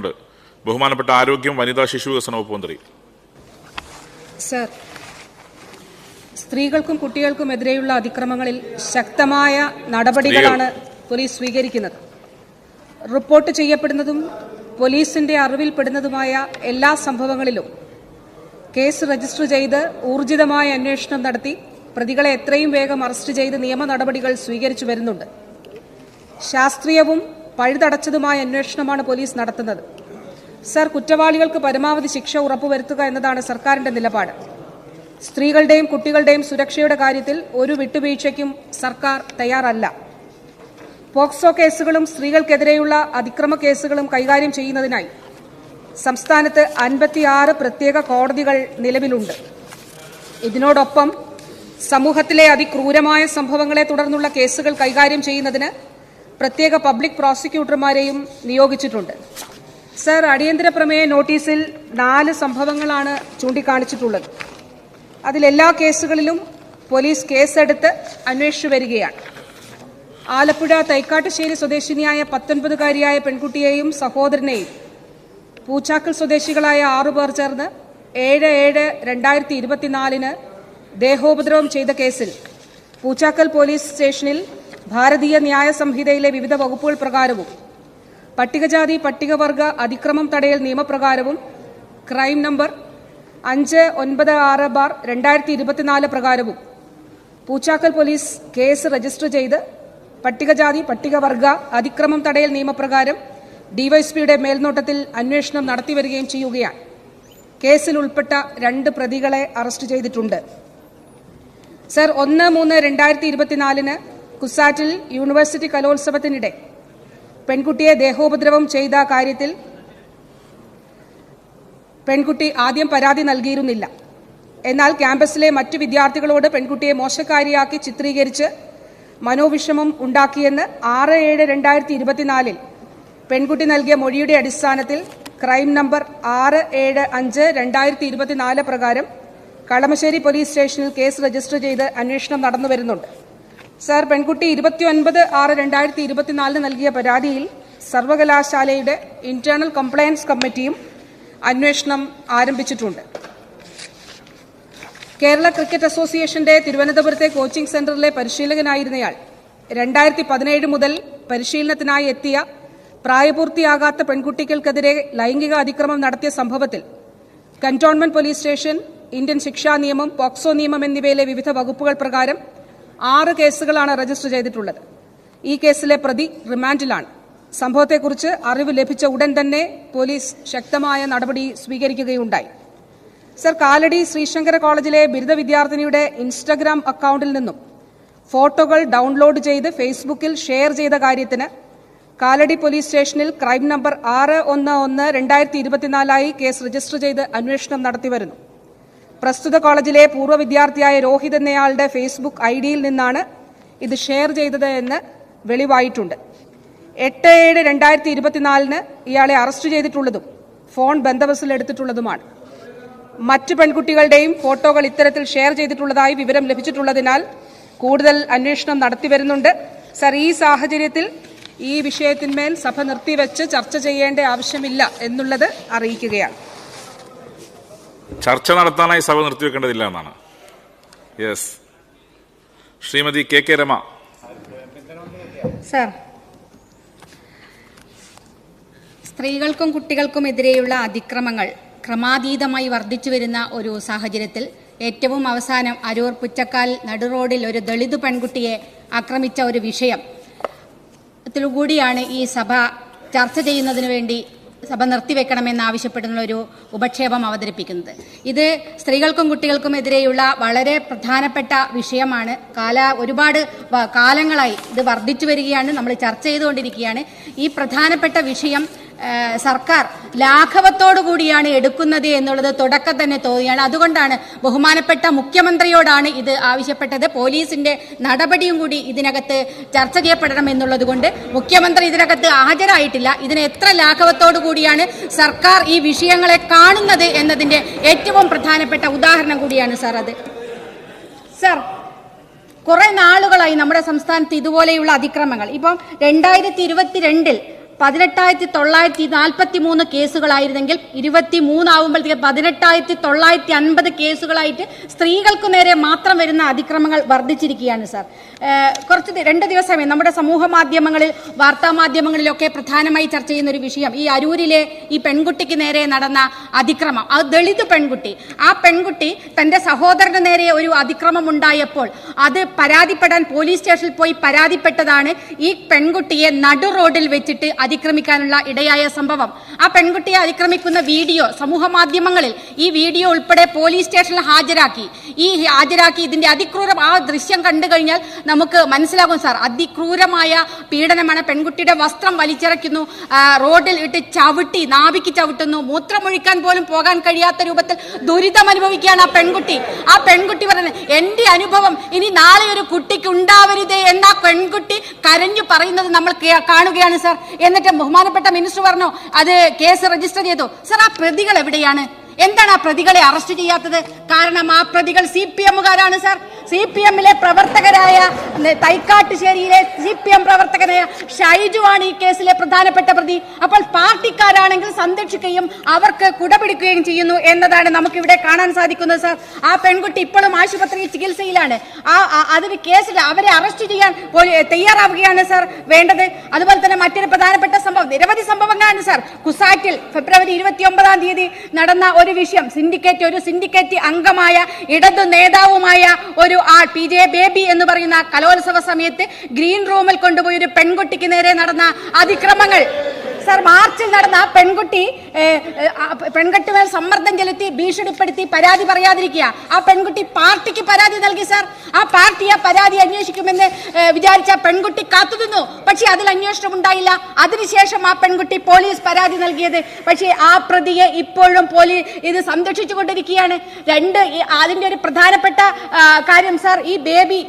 ഉണ്ട് ബഹുമാനപ്പെട്ട ആരോഗ്യം വനിതാ ശിശു വികസന വകുപ്പ് മന്ത്രി. സർ സ്ത്രീകൾക്കും കുട്ടികൾക്കുമെതിരെയുള്ള അതിക്രമങ്ങളിൽ ശക്തമായ നടപടികളാണ് പോലീസ് സ്വീകരിക്കുന്നത്. റിപ്പോർട്ട് ചെയ്യപ്പെടുന്നതും പോലീസിന്റെ അറിവിൽപ്പെടുന്നതുമായ എല്ലാ സംഭവങ്ങളിലും കേസ് രജിസ്റ്റർ ചെയ്ത് ഊർജിതമായ അന്വേഷണം നടത്തി പ്രതികളെ എത്രയും വേഗം അറസ്റ്റ് ചെയ്ത് നിയമ നടപടികൾ സ്വീകരിച്ചു വരുന്നുണ്ട്. ശാസ്ത്രീയവും പഴുതടച്ചതുമായ അന്വേഷണമാണ് പോലീസ് നടത്തുന്നത്. സർ കുറ്റവാളികൾക്ക് പരമാവധി ശിക്ഷ ഉറപ്പുവരുത്തുക എന്നതാണ് സർക്കാരിന്റെ നിലപാട്. സ്ത്രീകളുടെയും കുട്ടികളുടെയും സുരക്ഷയുടെ കാര്യത്തിൽ ഒരു വിട്ടുവീഴ്ചയ്ക്കും സർക്കാർ തയ്യാറല്ല. പോക്സോ കേസുകളും സ്ത്രീകൾക്കെതിരെയുള്ള അതിക്രമ കേസുകളും കൈകാര്യം ചെയ്യുന്നതിനായി സംസ്ഥാനത്ത് അൻപത്തിയാറ് പ്രത്യേക കോടതികൾ നിലവിലുണ്ട്. ഇതിനോടൊപ്പം സമൂഹത്തിലെ അതിക്രൂരമായ സംഭവങ്ങളെ തുടർന്നുള്ള കേസുകൾ കൈകാര്യം ചെയ്യുന്നതിന് പ്രത്യേക പബ്ലിക് പ്രോസിക്യൂട്ടർമാരെയും നിയോഗിച്ചിട്ടുണ്ട്. സർ അടിയന്തര പ്രമേയ നോട്ടീസിൽ നാല് സംഭവങ്ങളാണ് ചൂണ്ടിക്കാണിച്ചിട്ടുള്ളത്. അതിലെല്ലാ കേസുകളിലും പോലീസ് കേസെടുത്ത് അന്വേഷിച്ചു വരികയാണ്. ആലപ്പുഴ തൈക്കാട്ടുശ്ശേരി സ്വദേശിനിയായ പത്തൊൻപതുകാരിയായ പെൺകുട്ടിയെയും സഹോദരനെയും പൂച്ചാക്കൽ സ്വദേശികളായ ആറുപേർ ചേർന്ന് ഏഴ് ഏഴ് രണ്ടായിരത്തി ഇരുപത്തിനാലിന് ദേഹോപദ്രവം ചെയ്ത കേസിൽ പൂച്ചാക്കൽ പോലീസ് സ്റ്റേഷനിൽ ഭാരതീയ ന്യായ സംഹിതയിലെ വിവിധ വകുപ്പുകൾ പ്രകാരവും പട്ടികജാതി പട്ടികവർഗ അതിക്രമം തടയൽ നിയമപ്രകാരവും ക്രൈം നമ്പർ അഞ്ച് ഒൻപത് ആറ് ബാർ രണ്ടായിരത്തി ഇരുപത്തിനാല് പ്രകാരവും പൂച്ചാക്കൽ പോലീസ് കേസ് രജിസ്റ്റർ ചെയ്ത് പട്ടികജാതി പട്ടികവർഗ അതിക്രമം തടയൽ നിയമപ്രകാരം ഡിവൈഎസ്പിയുടെ മേൽനോട്ടത്തിൽ അന്വേഷണം നടത്തിവരികയും ചെയ്യുകയാണ്. കേസിൽ ഉൾപ്പെട്ട രണ്ട് പ്രതികളെ അറസ്റ്റ് ചെയ്തിട്ടുണ്ട്. സർ ഒന്ന് മൂന്ന് രണ്ടായിരത്തി ഇരുപത്തിനാലിന് കുസാറ്റിൽ യൂണിവേഴ്സിറ്റി കലോത്സവത്തിനിടെ പെൺകുട്ടിയെ ദേഹോപദ്രവം ചെയ്ത കാര്യത്തിൽ പെൺകുട്ടി ആദ്യം പരാതി നൽകിയിരുന്നില്ല. എന്നാൽ ക്യാമ്പസിലെ മറ്റു വിദ്യാർത്ഥികളോട് പെൺകുട്ടിയെ മോശക്കാരിയാക്കി ചിത്രീകരിച്ച് മനോവിഷമം ഉണ്ടാക്കിയെന്ന് ആറ് ഏഴ് രണ്ടായിരത്തി ഇരുപത്തിനാലിൽ പെൺകുട്ടി നൽകിയ മൊഴിയുടെ അടിസ്ഥാനത്തിൽ ക്രൈം നമ്പർ ആറ് ഏഴ് അഞ്ച് രണ്ടായിരത്തി ഇരുപത്തിനാല് പ്രകാരം കളമശ്ശേരി പോലീസ് സ്റ്റേഷനിൽ കേസ് രജിസ്റ്റർ ചെയ്ത് അന്വേഷണം നടന്നുവരുന്നുണ്ട്. സർ പെൺകുട്ടി ഇരുപത്തിയൊൻപത് ആറ് രണ്ടായിരത്തി ഇരുപത്തിനാലിന് നൽകിയ പരാതിയിൽ സർവകലാശാലയുടെ ഇന്റേണൽ കംപ്ലയൻസ് കമ്മിറ്റിയും അന്വേഷണം ആരംഭിച്ചിട്ടുണ്ട്. കേരള ക്രിക്കറ്റ് അസോസിയേഷന്റെ തിരുവനന്തപുരത്തെ കോച്ചിംഗ് സെന്ററിലെ പരിശീലകനായിരുന്നയാൾ രണ്ടായിരത്തി പതിനേഴ് മുതൽ പരിശീലനത്തിനായി എത്തിയ പ്രായപൂർത്തിയാകാത്ത പെൺകുട്ടികൾക്കെതിരെ ലൈംഗിക അതിക്രമം നടത്തിയ സംഭവത്തിൽ കന്റോൺമെന്റ് പോലീസ് സ്റ്റേഷൻ ഇന്ത്യൻ ശിക്ഷാ നിയമം പോക്സോ നിയമം എന്നിവയിലെ വിവിധ വകുപ്പുകൾ പ്രകാരം ആറ് കേസുകളാണ് രജിസ്റ്റർ ചെയ്തിട്ടുള്ളത്. ഈ കേസിലെ പ്രതി റിമാൻഡിലാണ്. സംഭവത്തെക്കുറിച്ച് അറിവ് ലഭിച്ച ഉടൻ തന്നെ പോലീസ് ശക്തമായ നടപടി സ്വീകരിക്കുകയുണ്ടായി. സർ കാലടി ശ്രീശങ്കര കോളേജിലെ ബിരുദ വിദ്യാർത്ഥിനിയുടെ ഇൻസ്റ്റഗ്രാം അക്കൌണ്ടിൽ നിന്നും ഫോട്ടോകൾ ഡൗൺലോഡ് ചെയ്ത് ഫേസ്ബുക്കിൽ ഷെയർ ചെയ്ത കാര്യത്തിന് കാലടി പോലീസ് സ്റ്റേഷനിൽ ക്രൈം നമ്പർ ആറ് ഒന്ന് ഒന്ന് രണ്ടായിരത്തി ഇരുപത്തിനാലായി കേസ് രജിസ്റ്റർ ചെയ്ത് അന്വേഷണം നടത്തിവരുന്നു പ്രസ്തുത കോളേജിലെ പൂർവ വിദ്യാർത്ഥിയായ രോഹിത് എന്നയാളുടെ ഫേസ്ബുക്ക് ഐ ഡിയിൽ നിന്നാണ് ഇത് ഷെയർ ചെയ്തത് എന്ന് വെളിവായിട്ടുണ്ട്. എട്ട് ഏഴ് രണ്ടായിരത്തി ഇരുപത്തിനാലിന് ഇയാളെ അറസ്റ്റ് ചെയ്തിട്ടുള്ളതും ഫോൺ ബന്ധവസിലെടുത്തിട്ടുള്ളതുമാണ് മറ്റ് പെൺകുട്ടികളുടെയും ഫോട്ടോകൾ ഇത്തരത്തിൽ ഷെയർ ചെയ്തിട്ടുള്ളതായി വിവരം ലഭിച്ചിട്ടുള്ളതിനാൽ കൂടുതൽ അന്വേഷണം നടത്തിവരുന്നുണ്ട് സർ ഈ സാഹചര്യത്തിൽ ഈ വിഷയത്തിന്മേൽ സഭ നിർത്തിവെച്ച് ചർച്ച ചെയ്യേണ്ട ആവശ്യമില്ല എന്നുള്ളത് അറിയിക്കുകയാണ്. ചർച്ച നടത്താനായി സഭ നിർത്തിവെക്കേണ്ടതില്ല എന്നാണ്. Yes Shrimati K K Rema. Sir സ്ത്രീകൾക്കും കുട്ടികൾക്കും എതിരെയുള്ള അതിക്രമങ്ങൾ ക്രമാതീതമായി വർദ്ധിച്ചു വരുന്ന ഒരു സാഹചര്യത്തിൽ ഏറ്റവും അവസാനം അരൂർ പുച്ചക്കാൽ നടുറോഡിൽ ഒരു ദളിത് പെൺകുട്ടിയെ ആക്രമിച്ച ഒരു വിഷയം കൂടിയാണ് ഈ സഭ ചർച്ച ചെയ്യുന്നതിന് വേണ്ടി സഭ നിർത്തിവെക്കണമെന്ന് ആവശ്യപ്പെടുന്ന ഒരു ഉപക്ഷേപം അവതരിപ്പിക്കുന്നത്. ഇത് സ്ത്രീകൾക്കും കുട്ടികൾക്കും എതിരെയുള്ള വളരെ പ്രധാനപ്പെട്ട വിഷയമാണ്. കാല ഒരുപാട് കാലങ്ങളായി ഇത് വർദ്ധിച്ചു വരികയാണ്. നമ്മൾ ചർച്ച ചെയ്തുകൊണ്ടിരിക്കുകയാണ്. ഈ പ്രധാനപ്പെട്ട വിഷയം സർക്കാർ ലാഘവത്തോടു കൂടിയാണ് എടുക്കുന്നത് എന്നുള്ളത് തുടക്കം തന്നെ തോന്നിയാണ്. അതുകൊണ്ടാണ് ബഹുമാനപ്പെട്ട മുഖ്യമന്ത്രിയോടാണ് ഇത് ആവശ്യപ്പെട്ടത്. പോലീസിന്റെ നടപടിയും കൂടി ഇതിനകത്ത് ചർച്ച ചെയ്യപ്പെടണം എന്നുള്ളത് കൊണ്ട് മുഖ്യമന്ത്രി ഇതിനകത്ത് ഹാജരായിട്ടില്ല. ഇതിന് എത്ര ലാഘവത്തോടു കൂടിയാണ് സർക്കാർ ഈ വിഷയങ്ങളെ കാണുന്നത് എന്നതിന്റെ ഏറ്റവും പ്രധാനപ്പെട്ട ഉദാഹരണം കൂടിയാണ് സാർ അത്. സാർ കുറെ നാളുകളായി നമ്മുടെ സംസ്ഥാനത്ത് ഇതുപോലെയുള്ള അതിക്രമങ്ങൾ. ഇപ്പം രണ്ടായിരത്തി ഇരുപത്തിരണ്ടിൽ പതിനെട്ടായിരത്തി തൊള്ളായിരത്തി നാൽപ്പത്തി മൂന്ന് കേസുകളായിരുന്നെങ്കിൽ ഇരുപത്തി മൂന്നാവുമ്പോഴത്തേക്ക് പതിനെട്ടായിരത്തി തൊള്ളായിരത്തി അൻപത് കേസുകളായിട്ട് സ്ത്രീകൾക്ക് നേരെ മാത്രം വരുന്ന അതിക്രമങ്ങൾ വർദ്ധിച്ചിരിക്കുകയാണ് സാർ. കുറച്ച് രണ്ട് ദിവസമേ നമ്മുടെ സമൂഹ മാധ്യമങ്ങളിൽ വാർത്താ മാധ്യമങ്ങളിലൊക്കെ പ്രധാനമായി ചർച്ച ചെയ്യുന്ന ഒരു വിഷയം ഈ അരൂരിലെ ഈ പെൺകുട്ടിക്ക് നേരെ നടന്ന അതിക്രമം. ആ ദളിത് പെൺകുട്ടി. ആ പെൺകുട്ടി തന്റെ സഹോദരന് നേരെ ഒരു അതിക്രമം ഉണ്ടായപ്പോൾ അത് പരാതിപ്പെടാൻ പോലീസ് സ്റ്റേഷനിൽ പോയി പരാതിപ്പെട്ടതാണ് ഈ പെൺകുട്ടിയെ നടു റോഡിൽ വെച്ചിട്ട് അതിക്രമിക്കാനുള്ള ഇടയായ സംഭവം. ആ പെൺകുട്ടിയെ അതിക്രമിക്കുന്ന വീഡിയോ സമൂഹ മാധ്യമങ്ങളിൽ ഈ വീഡിയോ ഉൾപ്പെടെ പോലീസ് സ്റ്റേഷനിൽ ഹാജരാക്കി. ഈ ഹാജരാക്കി ഇതിന്റെ അതിക്രൂരം ആ ദൃശ്യം കണ്ടു കഴിഞ്ഞാൽ നമുക്ക് മനസ്സിലാകും സാർ. അതിക്രൂരമായ പീഡനമാണ് പെൺകുട്ടിയുടെ വസ്ത്രം വലിച്ചിറക്കുന്നു റോഡിൽ ഇട്ട് ചവിട്ടി നാവിക്ക് ചവിട്ടുന്നു മൂത്രമൊഴിക്കാൻ പോലും പോകാൻ കഴിയാത്ത രൂപത്തിൽ ദുരിതം അനുഭവിക്കുകയാണ് ആ പെൺകുട്ടി. ആ പെൺകുട്ടി പറയുന്നത് എന്റെ അനുഭവം ഇനി നാളെ ഒരു കുട്ടിക്ക് ഉണ്ടാവരുതേ എന്ന പെൺകുട്ടി കരഞ്ഞു പറയുന്നത് നമ്മൾ കാണുകയാണ് സാർ. എന്നിട്ട് ബഹുമാനപ്പെട്ട മിനിസ്റ്റർ പറഞ്ഞു അത് കേസ് രജിസ്റ്റർ ചെയ്തു. സർ ആ പ്രതികൾ എവിടെയാണ്? എന്താണ് ആ പ്രതികളെ അറസ്റ്റ് ചെയ്യാത്തത്? കാരണം ആ പ്രതികൾ സി പി എമ്മുകാരാണ് സാർ. സി പി എമ്മിലെ പ്രവർത്തകരായ തൈക്കാട്ടുശേരിയിലെ സി പി എം പ്രവർത്തകനായ ഷൈജുവാണ് ഈ കേസിലെ പ്രധാനപ്പെട്ട പ്രതി. അപ്പോൾ പാർട്ടിക്കാരാണെങ്കിൽ സംരക്ഷിക്കുകയും അവർക്ക് കുടപിടിക്കുകയും ചെയ്യുന്നു എന്നതാണ് നമുക്കിവിടെ കാണാൻ സാധിക്കുന്നത് സാർ. ആ പെൺകുട്ടി ഇപ്പോഴും ആശുപത്രിയിൽ ചികിത്സയിലാണ്. ആ- അതിന് കേസിൽ അവരെ അറസ്റ്റ് ചെയ്യാൻ തയ്യാറാവുകയാണ് സാർ വേണ്ടത്. അതുപോലെ തന്നെ മറ്റൊരു പ്രധാനപ്പെട്ട സംഭവം നിരവധി സംഭവങ്ങളാണ് സാർ. കുസാറ്റിൽ ഫെബ്രുവരി ഇരുപത്തി ഒമ്പതാം തീയതി നടന്ന ഒരു വിഷയം സിൻഡിക്കേറ്റ് ഒരു സിൻഡിക്കേറ്റ് അംഗമായ ഇടതു നേതാവുമായ ഒരു ആൾ പി ജെ ബേബി എന്ന് പറയുന്ന കലോത്സവ സമയത്ത് ഗ്രീൻ റൂമിൽ കൊണ്ടുപോയി ഒരു പെൺകുട്ടിക്ക് നേരെ നടന്ന അതിക്രമങ്ങൾ. സാർ മാർച്ചിൽ നടന്ന ആ പെൺകുട്ടി പെൺകുട്ടികൾ സമ്മർദ്ദം ചെലുത്തി ഭീഷണിപ്പെടുത്തി പരാതി പറയാതിരിക്കുക. ആ പെൺകുട്ടി പാർട്ടിക്ക് പരാതി നൽകി സർ. ആ പാർട്ടി ആ പരാതി അന്വേഷിക്കുമെന്ന് വിചാരിച്ച പെൺകുട്ടി കാത്തുനിന്നു. പക്ഷേ അതിൽ അന്വേഷണം ഉണ്ടായില്ല. അതിനുശേഷം ആ പെൺകുട്ടി പോലീസ് പരാതി നൽകിയത്. പക്ഷേ ആ പ്രതിയെ ഇപ്പോഴും പോലീസ് ഇത് സംരക്ഷിച്ചു കൊണ്ടിരിക്കുകയാണ് രണ്ട് അതിന്റെ ഒരു പ്രധാനപ്പെട്ട കാര്യം സർ ഈ ബേബി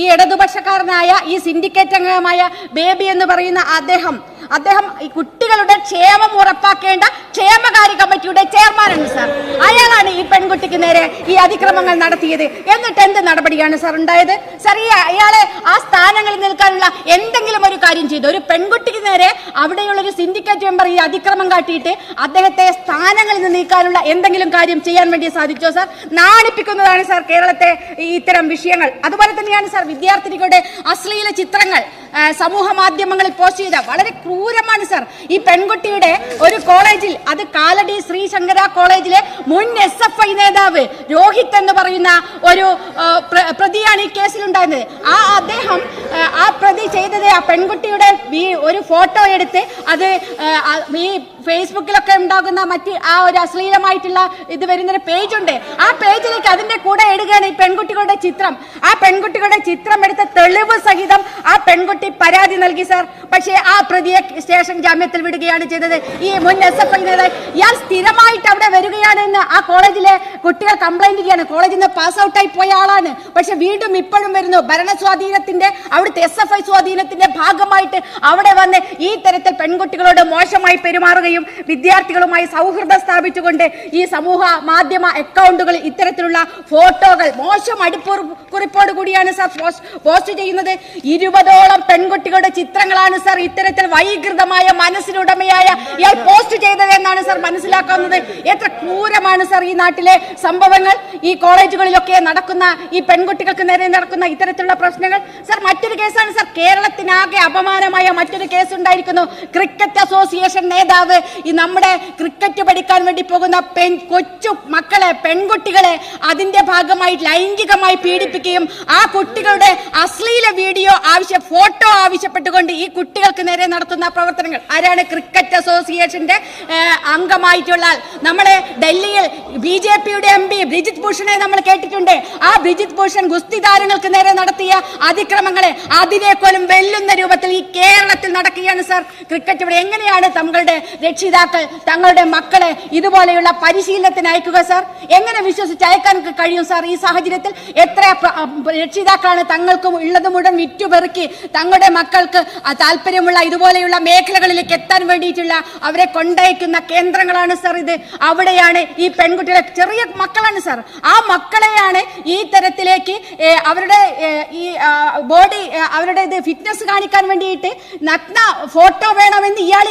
ഈ ഇടതുപക്ഷക്കാരനായ ഈ സിൻഡിക്കേറ്റ് അംഗമായ ബേബി എന്ന് പറയുന്ന അദ്ദേഹം അദ്ദേഹം ഈ കുട്ടികളുടെ ക്ഷേമം ഉറപ്പാക്കേണ്ട ക്ഷേമകാര്യ കമ്മിറ്റിയുടെ ചെയർമാനാണ് സാർ. അയാളാണ് ഈ പെൺകുട്ടിക്ക് നേരെ ഈ അതിക്രമങ്ങൾ നടത്തിയത്. എന്നിട്ട് എന്ത് നടപടിയാണ് സാർ ഉണ്ടായത്? സാർ ഈ അയാളെ ആ സ്ഥാനങ്ങളിൽ നിൽക്കാനുള്ള എന്തെങ്കിലും ഒരു കാര്യം ചെയ്തു. ഒരു പെൺകുട്ടിക്ക് നേരെ അവിടെയുള്ള ഒരു സിൻഡിക്കേറ്റ് മെമ്പർ ഈ അതിക്രമം കാട്ടിയിട്ട് അദ്ദേഹത്തെ സ്ഥാനങ്ങളിൽ നിന്ന് നീക്കാനുള്ള എന്തെങ്കിലും കാര്യം ചെയ്യാൻ വേണ്ടി സാധിച്ചോ സാർ? നാണിപ്പിക്കുന്നതാണ് സാർ കേരളത്തെ ഇത്തരം വിഷയങ്ങൾ. അതുപോലെ തന്നെയാണ് സാർ വിദ്യാർത്ഥിനികളുടെ അശ്ലീല ചിത്രങ്ങൾ. സമൂഹ മാധ്യമങ്ങളിൽ പോസ്റ്റ് ചെയ്ത വളരെ ക്രൂരമാണ് സർ. ഈ പെൺകുട്ടിയുടെ ഒരു കോളേജിൽ അത് കാലടി ശ്രീശങ്കര കോളേജിലെ മുൻ എസ് എഫ് ഐ നേതാവ് രോഹിത് എന്ന് പറയുന്ന ഒരു പ്രതിയാണ് ഈ കേസിൽ കേസിലുണ്ടായിരുന്നത്. ആ അദ്ദേഹം ആ, പ്രതി ചെയ്തത് ആ പെൺകുട്ടിയുടെ ഒരു ഫോട്ടോ എടുത്ത് അത് ഈ ഫേസ്ബുക്കിലൊക്കെ ഉണ്ടാകുന്ന മറ്റ് ആ ഒരു അശ്ലീലമായിട്ടുള്ള ഇത് വരുന്നൊരു പേജ് ഉണ്ട് ആ പേജിലേക്ക് അതിന്റെ കൂടെ ഇടുകയാണ് ഈ പെൺകുട്ടികളുടെ ചിത്രം. ആ പെൺകുട്ടികളുടെ ചിത്രം എടുത്ത തെളിവ് സഹിതം ആ പെൺകുട്ടി പരാതി നൽകി സാർ. പക്ഷേ ആ പ്രതിയെ സ്റ്റേഷൻ ജാമ്യത്തിൽ വിടുകയാണ് ചെയ്തത്. ഈ മുൻ എസ് എഫ് ഐ നേതാവ് ഇയാൾ സ്ഥിരമായിട്ട് അവിടെ വരികയാണ് എന്ന് ആ കോളേജിലെ കുട്ടികൾ കംപ്ലൈന്റ് ചെയ്യാണ് കോളേജിൽ നിന്ന് പാസ് ഔട്ടായി പോയ ആളാണ്. പക്ഷെ വീണ്ടും ഇപ്പോഴും വരുന്നു. ഭരണ സ്വാധീനത്തിന്റെ അവിടുത്തെ എസ് എഫ് ഐ സ്വാധീനത്തിന്റെ ഭാഗമായിട്ട് അവിടെ വന്ന് ഈ തരത്തിൽ പെൺകുട്ടികളോട് മോശമായി പെരുമാറുകയും വിദ്യാർത്ഥികളുമായി സൗഹൃദം സ്ഥാപിച്ചുകൊണ്ട് ഈ സമൂഹ മാധ്യമ അക്കൗണ്ടുകളിൽ ഇത്തരത്തിലുള്ള ഫോട്ടോകൾ മോശം അടുപ്പ് കുറിപ്പോട് കൂടിയാണ് സാർ പോസ്റ്റ് ചെയ്യുന്നത്. ഇരുപതോളം പെൺകുട്ടികളുടെ ചിത്രങ്ങളാണ് സാർ ഇത്തരത്തിൽ വൈകൃതമായ മനസ്സിനുടമയായ ഇയാൾ പോസ്റ്റ് ചെയ്തത് എന്നാണ് സാർ മനസ്സിലാക്കാവുന്നത് എത്ര ക്രൂരമാണ് സാർ ഈ നാട്ടിലെ സംഭവങ്ങൾ. ഈ കോളേജുകളിലൊക്കെ നടക്കുന്ന ഈ പെൺകുട്ടികൾക്ക് നേരെ നടക്കുന്ന ഇത്തരത്തിലുള്ള പ്രശ്നങ്ങൾ. സാർ മറ്റൊരു കേസാണ് സാർ കേരളത്തിനാകെ അപമാനമായ മറ്റൊരു കേസ് ഉണ്ടായിരിക്കുന്നു ക്രിക്കറ്റ് അസോസിയേഷൻ നേതാവ് ഈ നമ്മുടെ ക്രിക്കറ്റ് പഠിക്കാൻ വേണ്ടി പോകുന്ന പെൺ കൊച്ചു മക്കളെ പെൺകുട്ടികളെ അതിന്റെ ഭാഗമായി ലൈംഗികമായി പീഡിപ്പിക്കുകയും ആ കുട്ടികളുടെ അശ്ലീല വീഡിയോ ആവശ്യ ഫോട്ടോ ആവശ്യപ്പെട്ടുകൊണ്ട് ഈ കുട്ടികൾക്ക് നേരെ നടത്തുന്ന പ്രവർത്തനങ്ങൾ. ആരാണ് ക്രിക്കറ്റ് അസോസിയേഷന്റെ അംഗമായിട്ടുള്ള നമ്മളെ ഡൽഹിയിൽ ബി ജെ പിയുടെ എം പി ബ്രിജിത് ഭൂഷണെ നമ്മൾ കേട്ടിട്ടുണ്ട്. ആ ബ്രിജിത് ഭൂഷൺ ഗുസ്തി താരങ്ങൾക്ക് നേരെ നടത്തിയ അതിക്രമങ്ങളെ അതിനേക്കോലും വെല്ലുന്ന രൂപത്തിൽ ഈ കേരളത്തിൽ നടക്കുകയാണ് സാർ. ക്രിക്കറ്റ് ഇവിടെ എങ്ങനെയാണ് തങ്ങളുടെ രക്ഷിതാക്കൾ തങ്ങളുടെ മക്കളെ ഇതുപോലെയുള്ള പരിശീലനത്തിന് അയക്കുക സാർ. എങ്ങനെ വിശ്വസിച്ച് അയക്കാൻ കഴിയും സാർ ഈ സാഹചര്യത്തിൽ? എത്ര രക്ഷിതാക്കളാണ് തങ്ങൾക്കും ഉള്ളത് മുഴുവൻ വിറ്റുപെറുക്കി തങ്ങളുടെ മക്കൾക്ക് താല്പര്യമുള്ള ഇതുപോലെയുള്ള മേഖലകളിലേക്ക് എത്താൻ വേണ്ടിയിട്ടുള്ള അവരെ കൊണ്ടയക്കുന്ന കേന്ദ്രങ്ങളാണ് സാർ ഇത്. അവിടെയാണ് ഈ പെൺകുട്ടികളെ ചെറിയ മക്കളാണ് സാർ. ആ മക്കളെയാണ് ഈ തരത്തിലേക്ക് അവരുടെ ഈ ബോഡി അവരുടെ ഇത് ഫിറ്റ്നസ് കാണിക്കാൻ വേണ്ടിയിട്ട് നഗ്ന ഫോട്ടോ വേണമെന്ന് ഇയാൾ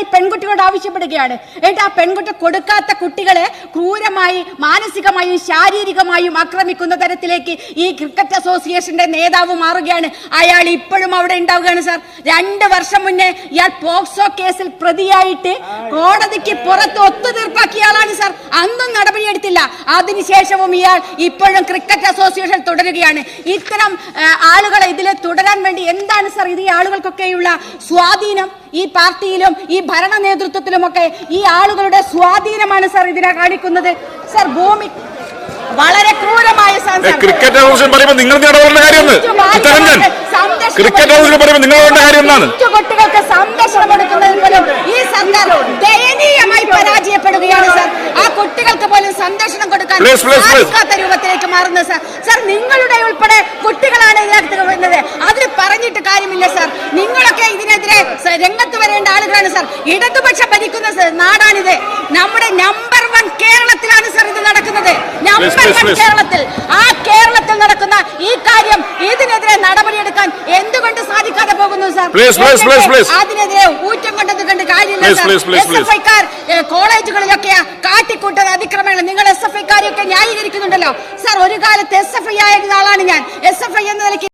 ആവശ്യപ്പെടുകയാണ്. എന്നിട്ട് ആ പെൺകുട്ടി കൊടുക്കാത്ത കുട്ടികളെ ക്രൂരമായി മാനസികമായും ശാരീരികമായും ആക്രമിക്കുന്ന തരത്തിലേക്ക് ഈ ക്രിക്കറ്റ് അസോസിയേഷന്റെ നേതാവ് മാറുകയാണ്. അയാൾ ഇപ്പോഴും അവിടെ ഉണ്ടാവുകയാണ് സാർ. രണ്ട് വർഷം മുന്നേ ഇയാൾ പോക്സോ കേസിൽ പ്രതിയായിട്ട് കോടതിക്ക് പുറത്ത് ഒത്തുതീർപ്പാക്കിയ ആളാണ് സാർ. അന്നും നടപടിയെടുത്തില്ല. അതിനുശേഷവും ഇയാൾ ഇപ്പോഴും ക്രിക്കറ്റ് അസോസിയേഷൻ തുടരുകയാണ്. ഇത്തരം ആളുകളെ ഇതിൽ തുടരാൻ വേണ്ടി എന്താണ് സാർ ഇത് ഈ ആളുകൾക്കൊക്കെയുള്ള സ്വാധീനം? ഈ പാർട്ടിയിലും ഈ ഭരണ നേതൃത്വത്തിലുമൊക്കെ ഈ ആളുകളുടെ സ്വാധീനമാണ് സാർ ഇതിനെ കാണിക്കുന്നത്. സർ ഭൂമി വളരെ ക്രൂരമായ. ക്രിക്കറ്റ് ഹൗസിൽ പറയുമ്പോൾ നിങ്ങൾ ഇടപെടേണ്ട കാര്യമാണ് ചിത്തരഞ്ജൻ ക്രിക്കറ്റ് ഹൗസിൽ പറയുമ്പോൾ നിങ്ങൾ ഇടപെടേണ്ട കാര്യം എന്താണ്? കുട്ടികൾക്ക് സംരക്ഷണം കൊടുക്കുന്നതിൽ പോലും ഈ സർക്കാർ ദയനീയമായി പരാജയപ്പെടുകയാണ് സാർ. ആ കുട്ടികൾക്ക് പോലും സംരക്ഷണം കൊടുക്കാൻ. സാധിക്കാത്ത രൂപത്തിലേക്ക് മാറുന്നത് സാർ. സാർ നിങ്ങളുടെ ഉൾപ്പെടെ കുട്ടികളാണ് ഇതിനകത്ത് വരുന്നത്. അതിന് പറഞ്ഞിട്ട് കാര്യമില്ല സർ. നിങ്ങളൊക്കെ ഇതിനെതിരെ രംഗത്ത് വരേണ്ട ആളുകളാണ് സർ. ഇടതുപക്ഷ ഭരിക്കുന്ന നാടാണിത്. നമ്മുടെ നമ്പർ വൺ കേരളത്തിലാണ് ഇത് കേരളത്തിൽ ആ കേരളത്തിൽ നടക്കുന്ന ഈ കാര്യം ഇതിനെതിരെ നടപടിയെടുക്കാൻ എന്തുകൊണ്ട് സാധിക്കാതെ പോകുന്നു സാർ. അതിനെതിരെ ഊറ്റം കൊണ്ടത് കണ്ട് കാര്യമില്ല എസ് എഫ് ഐക്കാർ കോളേജുകളിലൊക്കെ കാട്ടിക്കൂട്ടുന്ന അതിക്രമങ്ങൾ നിങ്ങൾ എസ് എഫ് ഐക്കാരെയൊക്കെ ന്യായീകരിക്കുന്നുണ്ടല്ലോ. സാർ ഒരു കാലത്ത് എസ് എഫ് ഐ ആയിരുന്ന ആളാണ് ഞാൻ. എസ് എഫ് ഐ എന്ന നിലയ്ക്ക്